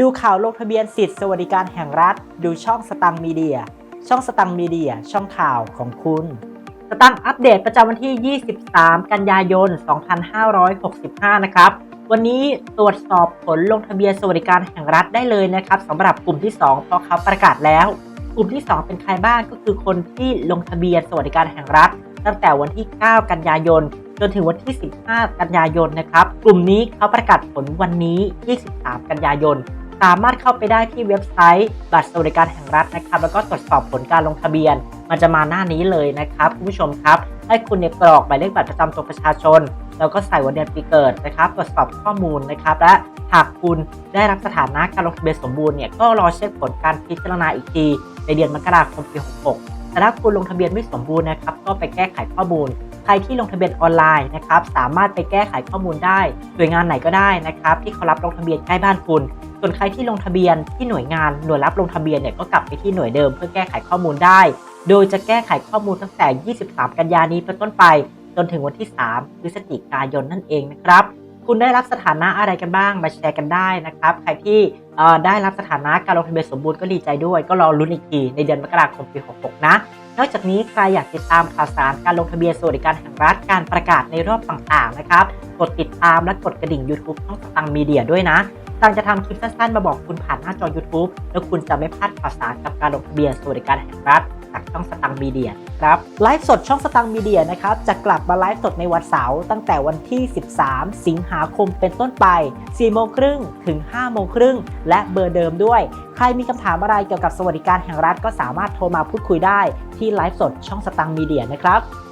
ดูข่าวลงทะเบียนสิทธิสวัสดิการแห่งรัฐ ดูช่องสตังมีเดีย ช่องสตังมีเดีย ช่องข่าวของคุณ สตังอัปเดตประจำวันที่ 23 กันยายน 2565 นะครับ วันนี้ตรวจสอบผลลงทะเบียนสวัสดิการแห่งรัฐได้เลยนะครับสำหรับกลุ่มที่ 2 เพราะเขาประกาศแล้ว กลุ่มที่ 2 เป็นใครบ้างก็คือคนที่ลงทะเบียนสวัสดิการแห่งรัฐ ตั้งแต่วันที่ 9 กันยายนจนถึงวันที่ 15 กันยายนนะครับ กลุ่มนี้เขาประกาศผลวันนี้ 23 กันยายน สามารถเข้าไปได้ที่เว็บไซต์ บัตรสวัสดิการแห่งรัฐนะครับ แล้วก็ตรวจสอบผลการลงทะเบียน มันจะมาหน้านี้เลยนะครับคุณผู้ชมครับ ให้คุณเนี่ยกรอกหมายเลขบัตรประจำตัวประชาชน แล้วก็ใส่วันเดือนปีเกิดนะครับ ตรวจสอบข้อมูลนะครับ และหากคุณได้รับสถานะการลงทะเบียนสมบูรณ์เนี่ยก็รอเช็คผลการพิจารณาอีกที ในเดือนมกราคมปี 66 แต่ถ้าคุณลงทะเบียนไม่สมบูรณ์นะครับ ก็ไปแก้ไขข้อมูลใครที่ลงทะเบียนออนไลน์นะครับ สามารถไปแก้ไขข้อมูลได้หน่วยงานไหนก็ได้นะครับ ที่เขารับลงทะเบียนใกล้บ้านคุณ ส่วนใครที่ลงทะเบียนที่หน่วยงานหน่วยรับลงทะเบียนเนี่ยก็กลับไปที่หน่วยเดิมเพื่อแก้ไขข้อมูลได้ โดยจะแก้ไขข้อมูลตั้งแต่ 23 กันยานี้เป็นต้นไป จนถึงวันที่ 3 พฤศจิกายนนั่นเองนะครับ คุณได้รับสถานะอะไรกันบ้างมาแชร์กันได้นะครับ ใครที่ได้รับสถานะการลงทะเบียนสมบูรณ์ก็ดีใจด้วย ก็รอลุ้นอีกทีในเดือนมกราคมปี 66 นะนอกจากนี้ใครอยากติดตามข่าวสารการลงทะเบียนสวัสดิการแห่งรัฐการประกาศในรอบต่างๆนะครับ กดติดตามและกดกระดิ่ง YouTube ช่องตังมีเดียด้วยนะ ตังจะทำคลิปสั้นๆ มาบอกคุณผ่านหน้าจอ YouTube แล้วคุณจะไม่พลาดข่าวสารกับการลงทะเบียนสวัสดิการแห่งรัฐจากช่องสตังมีเดียครับไลฟ์สดช่องสตังมีเดียนะครับจะกลับมาไลฟ์สดในวันเสาร์ตั้งแต่วันที่ 13 สิงหาคมเป็นต้นไป 4 โมงครึ่งถึง 5 โมงครึ่ง และเบอร์เดิมด้วย ใครมีคำถามอะไรเกี่ยวกับสวัสดิการแห่งรัฐก็สามารถโทรมาพูดคุยได้ที่ไลฟ์สดช่องสตังมีเดียนะครับ